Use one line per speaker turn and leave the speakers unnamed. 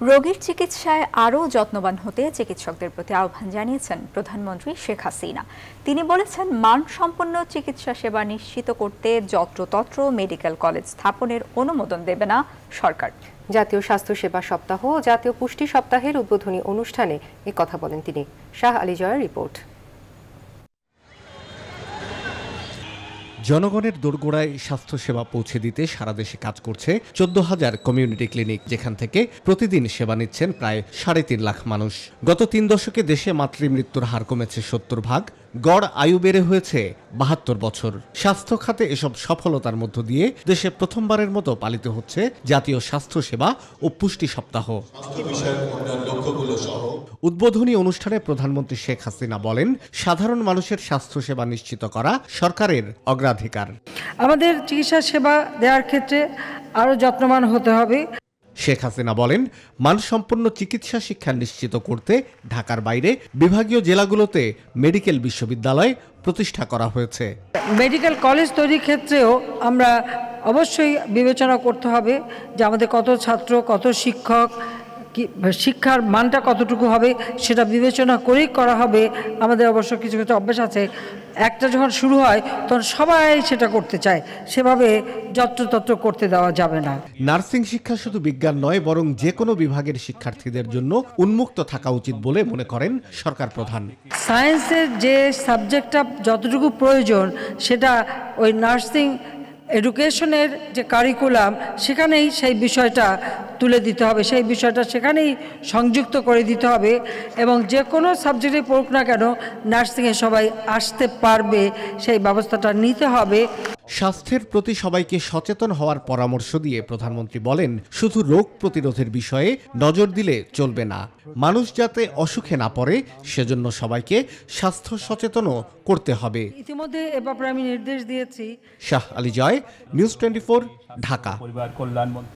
রোগীর চিকিৎসায় আরও যত্নবান হতে চিকিৎসকদের প্রতি আহ্বান জানিয়েছেন প্রধানমন্ত্রী শেখ হাসিনা। তিনি বলেছেন, মানসম্পন্ন চিকিৎসা সেবা নিশ্চিত করতে যত্রতত্র মেডিকেল কলেজ স্থাপনের অনুমোদন দেবে না সরকার।
জাতীয় স্বাস্থ্য সেবা সপ্তাহ ও জাতীয় পুষ্টি সপ্তাহের উদ্বোধনী অনুষ্ঠানে কথা বলেন তিনি। শাহ আলী জয়ের রিপোর্ট।
জনগণের দোরগোড়ায় স্বাস্থ্যসেবা পৌঁছে দিতে সারা দেশে কাজ করছে চোদ্দ হাজার কমিউনিটি ক্লিনিক যেখান থেকে প্রতিদিন সেবা নিচ্ছেন প্রায় সাড়ে তিন লাখ মানুষ। গত তিন দশকে দেশে মাতৃমৃত্যুর হার কমেছে সত্তর ভাগ। গড় আয়ু বেড়ে হয়েছে বাহাত্তর বছর। স্বাস্থ্য খাতে এসব সফলতার মধ্য দিয়ে দেশে প্রথমবারের মতো পালিত হচ্ছে জাতীয় স্বাস্থ্য সেবা ও পুষ্টি সপ্তাহ। উদ্বোধনী অনুষ্ঠানে প্রধানমন্ত্রী শেখ হাসিনা বলেন সাধারণ মানুষের স্বাস্থ্যসেবা নিশ্চিত করা সরকারের অগ্রাধিকার।
আমাদের চিকিৎসা সেবা দেওয়ার ক্ষেত্রে আরও যত্নবান হতে হবে।
শেখ হাসিনা বলেন, মানসম্পন্ন চিকিৎসা শিক্ষা নিশ্চিত করতে ঢাকার বাইরে বিভাগীয় জেলাগুলোতে মেডিকেল বিশ্ববিদ্যালয় প্রতিষ্ঠা করা হয়েছে।
মেডিকেল কলেজ তৈরির ক্ষেত্রেও আমরা অবশ্যই বিবেচনা করতে হবে যে আমাদের কত ছাত্র, কত শিক্ষক শিক্ষার মানটা কতটুকু হবে সেটা বিবেচনা করেই করা হবে। আমাদের অবশ্য কিছু কিছু অভ্যাস আছে। একটা যখন শুরু হয় তখন সবাই সেটা করতে চায়। সেভাবে যত্রতত্র করতে দেওয়া যাবে না।
নার্সিং শিক্ষা শুধু বিজ্ঞান নয় বরং যে কোনো বিভাগের শিক্ষার্থীদের জন্য উন্মুক্ত থাকা উচিত বলে মনে করেন সরকার প্রধান।
সায়েন্সের যে সাবজেক্টটা যতটুকু প্রয়োজন সেটা ওই নার্সিং এডুকেশনের যে কারিকুলাম সেখানেই সেই বিষয়টা তুলে দিতে হবে। সেই বিষয়টা সেখানেই সংযুক্ত করে দিতে হবে এবং যে কোনো সাবজেক্টে পড়ুক না কেন নার্সিংয়ে সবাই আসতে পারবে, সেই ব্যবস্থাটা নিতে হবে।
স্বাস্থ্যের প্রতি সবাইকে সচেতন হওয়ার পরামর্শ দিয়ে প্রধানমন্ত্রী বলেন শুধু রোগ প্রতিরোধের বিষয়ে নজর দিলে চলবে না। মানুষ যাতে অসুখে না পড়ে সেজন্য সবাইকে স্বাস্থ্য সচেতনও করতে হবে।
ইতিমধ্যে এ ব্যাপারে আমি নির্দেশ দিয়েছি।
Shah Ali Joy news twenty Dhaka.
পরিবার কল্যাণ